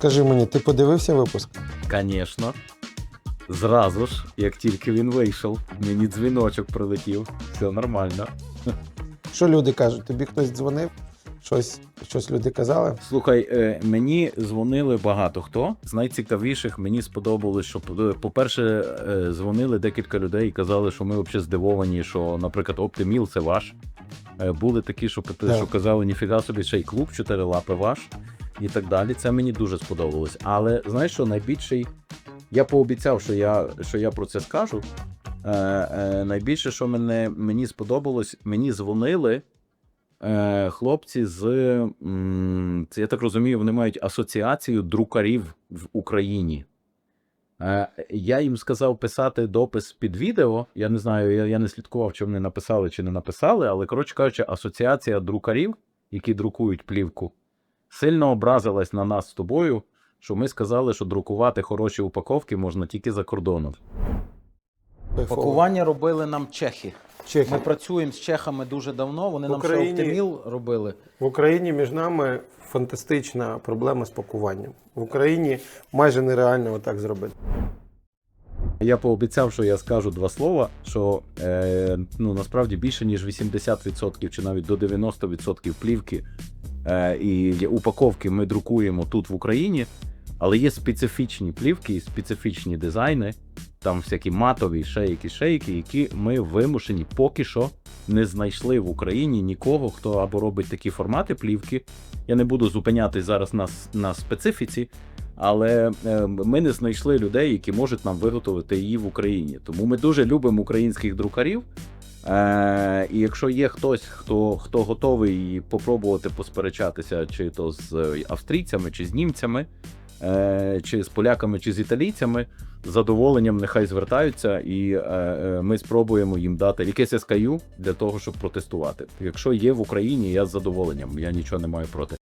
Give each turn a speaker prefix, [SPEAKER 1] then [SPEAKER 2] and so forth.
[SPEAKER 1] скажи мені, ти подивився випуск?
[SPEAKER 2] Звісно. Зразу ж, як тільки він вийшов, мені дзвіночок прилетів. Все нормально.
[SPEAKER 1] Що люди кажуть? Тобі хтось дзвонив? Щось, щось люди казали?
[SPEAKER 2] Слухай, е, мені дзвонили багато хто. З найцікавіших мені сподобалось, що е, по-перше, е, дзвонили декілька людей і казали, що ми взагалі здивовані, що, наприклад, Оптиміл це ваш. Були такі, що, що казали, ніфіга собі, ще й клуб чотири лапи ваш і так далі. Це мені дуже сподобалось. Але знаєш, що найбільший. Я пообіцяв, що я, що я про це скажу. Е, е, найбільше, що мене, мені сподобалось, мені дзвонили е, хлопці з. м, Це, я так розумію, вони мають асоціацію друкарів в Україні. Е, я їм сказав писати допис під відео. Я не знаю, я, я не слідкував, чи вони написали, чи не написали, але, коротше кажучи, асоціація друкарів, які друкують плівку, сильно образилась на нас з тобою, що ми сказали, що друкувати хороші упаковки можна тільки за кордоном. Пакування робили нам чехи.
[SPEAKER 1] Чехи.
[SPEAKER 2] Ми працюємо з чехами дуже давно. Вони
[SPEAKER 1] В
[SPEAKER 2] нам ще
[SPEAKER 1] Україні-
[SPEAKER 2] Оптиміл робили.
[SPEAKER 1] В Україні між нами фантастична проблема з пакуванням. В Україні майже нереально отак зробити.
[SPEAKER 2] Я пообіцяв, що я скажу два слова: що е, ну насправді більше ніж 80% чи навіть до 90% плівки і упаковки ми друкуємо тут в Україні, але є специфічні плівки і специфічні дизайни, там всякі матові, якісь шейки, які ми вимушені поки що не знайшли в Україні нікого, хто або робить такі формати плівки. Я не буду зупинятись зараз на, на специфіці, але е, ми не знайшли людей, які можуть нам виготовити її в Україні. Тому ми дуже любимо українських друкарів. Е, і якщо є хтось, хто, хто готовий попробувати посперечатися, чи то з е, австрійцями, чи з німцями, е, чи з поляками, чи з італійцями, з задоволенням нехай звертаються, і е, е, ми спробуємо їм дати якесь SKU для того, щоб протестувати. Якщо є в Україні, я з задоволенням, я нічого не маю проти.